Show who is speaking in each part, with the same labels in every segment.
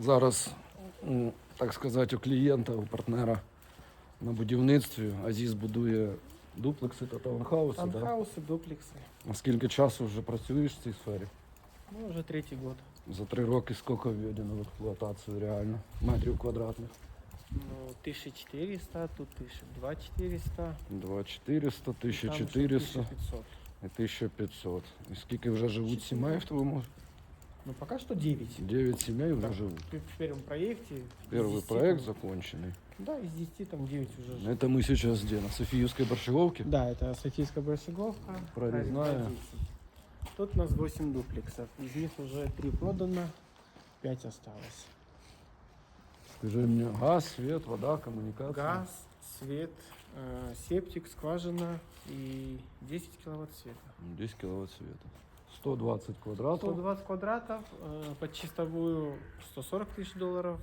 Speaker 1: Зараз, м, так сказати, у клієнта, у партнера на будівництві Азіз будує дуплекси та таунхауси. Да?
Speaker 2: Таунхаусы, дуплексы.
Speaker 1: А скільки часу вже працюєш в цій сфері?
Speaker 2: Ну, уже третий год.
Speaker 1: За три роки скільки введено в експлуатацію реально? Метрів квадратних?
Speaker 2: Ну, 1400, тут 2400.
Speaker 1: 2400,
Speaker 2: там еще
Speaker 1: 1400
Speaker 2: 1500.
Speaker 1: і 1500. І скільки вже живуть сімей в твоєму?
Speaker 2: ну, пока что 9.
Speaker 1: 9 сімей вже
Speaker 2: Так.
Speaker 1: живуть.
Speaker 2: В первом проекте. из
Speaker 1: Перший
Speaker 2: 10
Speaker 1: проект
Speaker 2: там-
Speaker 1: закончений.
Speaker 2: Да, из 10 там 9 уже. живет.
Speaker 1: Это мы сейчас где? На Софиевской борщеговке?
Speaker 2: Да, это Софийская Борщеговка.
Speaker 1: Прорезная.
Speaker 2: Прорезная 10. Тут у нас 8 дуплексов. Из них уже 3 продано, 5 осталось.
Speaker 1: Скажи мне, газ, свет, вода, коммуникация?
Speaker 2: Газ, свет, э, септик, скважина и 10 киловатт света.
Speaker 1: 10 киловатт света. 120 квадратов.
Speaker 2: 120 квадратов, э, под чистовую 140 тысяч долларов,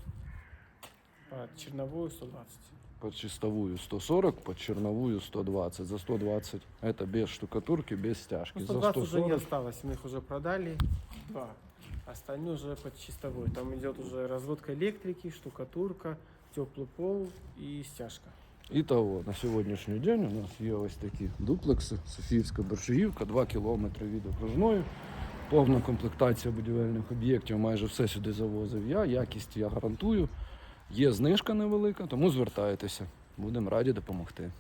Speaker 2: под черновую 120.
Speaker 1: Под чистовую 140, под черновую 120. За 120 это без штукатурки, без стяжки.
Speaker 2: Ну,
Speaker 1: За
Speaker 2: 120 уже не
Speaker 1: 140
Speaker 2: осталось, мы их уже продали. Два. Остальные уже под чистовой. Там идет уже разводка электрики, штукатурка, теплый пол и стяжка.
Speaker 1: Ітого, на сьогоднішній день у нас є ось такі дуплекси, Софіївська борщагівка, 2 кілометри від окружної. Повна комплектація будівельних об'єктів, майже все сюди завозив я. Якість я гарантую. Є знижка невелика, тому звертайтеся. Будемо раді допомогти.